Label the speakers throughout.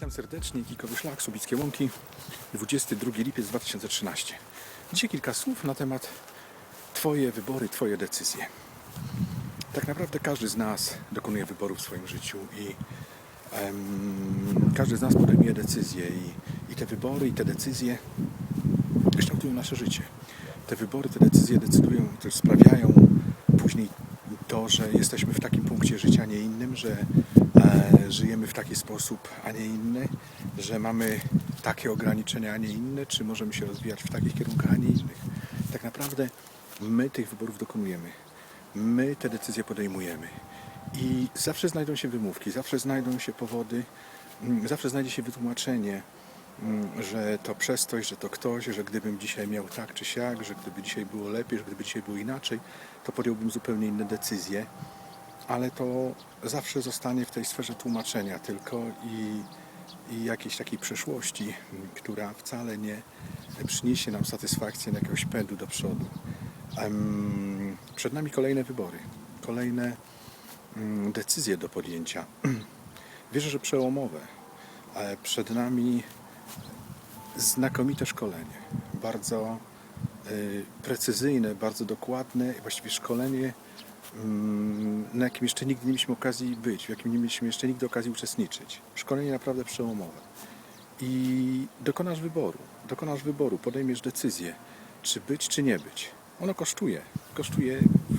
Speaker 1: Witam serdecznie, Kikowy Szlak, Subickie Łąki, 22 lipiec 2013. Dzisiaj kilka słów na temat Twoje wybory, Twoje decyzje. Tak naprawdę każdy z nas dokonuje wyboru w swoim życiu i em, każdy z nas podejmuje decyzje i, i te wybory i te decyzje kształtują nasze życie. Te wybory, te decyzje decydują, też sprawiają później to, że jesteśmy w takim punkcie życia, nie innym, że żyjemy w taki sposób, a nie inny, że mamy takie ograniczenia, a nie inne, czy możemy się rozwijać w takich kierunkach, a nie innych. Tak naprawdę my tych wyborów dokonujemy. My te decyzje podejmujemy. I zawsze znajdą się wymówki, zawsze znajdą się powody, mm, zawsze znajdzie się wytłumaczenie, mm, że to przez coś, że to ktoś, że gdybym dzisiaj miał tak czy siak, że gdyby dzisiaj było lepiej, że gdyby dzisiaj było inaczej, to podjąłbym zupełnie inne decyzje. Ale to zawsze zostanie w tej sferze tłumaczenia tylko i, i jakiejś takiej przeszłości, która wcale nie przyniesie nam satysfakcji, jakiegoś pędu do przodu. Przed nami kolejne wybory, kolejne mm, decyzje do podjęcia. Wierzę, że przełomowe. Przed nami znakomite szkolenie, bardzo y, precyzyjne, bardzo dokładne, właściwie szkolenie, na jakim jeszcze nigdy nie mieliśmy okazji być, w jakim nie mieliśmy jeszcze nigdy okazji uczestniczyć. Szkolenie naprawdę przełomowe. I dokonasz wyboru, dokonasz wyboru, podejmiesz decyzję, czy być, czy nie być. Ono kosztuje, kosztuje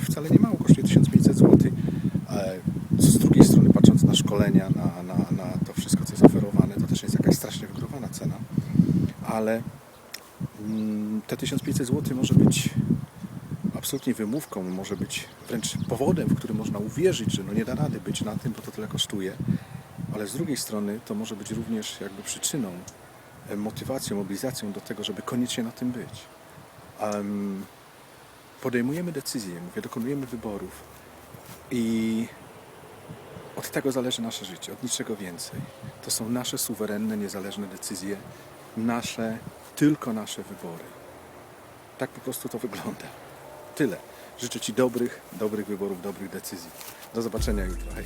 Speaker 1: wcale nie mało, kosztuje 1500 zł. Z drugiej strony, patrząc na szkolenia, na, na, na to wszystko, co jest oferowane, to też jest jakaś strasznie wygórowana cena. Ale mm, te 1500 zł może być absolutnie wymówką, może być wręcz powodem, w którym można uwierzyć, że no nie da rady być na tym, bo to tyle kosztuje. Ale z drugiej strony to może być również jakby przyczyną, e, motywacją, mobilizacją do tego, żeby koniecznie na tym być. Em, podejmujemy decyzje, mówię, dokonujemy wyborów i od tego zależy nasze życie, od niczego więcej. To są nasze suwerenne, niezależne decyzje, nasze, tylko nasze wybory. Tak po prostu to wygląda. Tyle. Życzę Ci dobrych, dobrych wyborów, dobrych decyzji. Do zobaczenia jutro. Hej.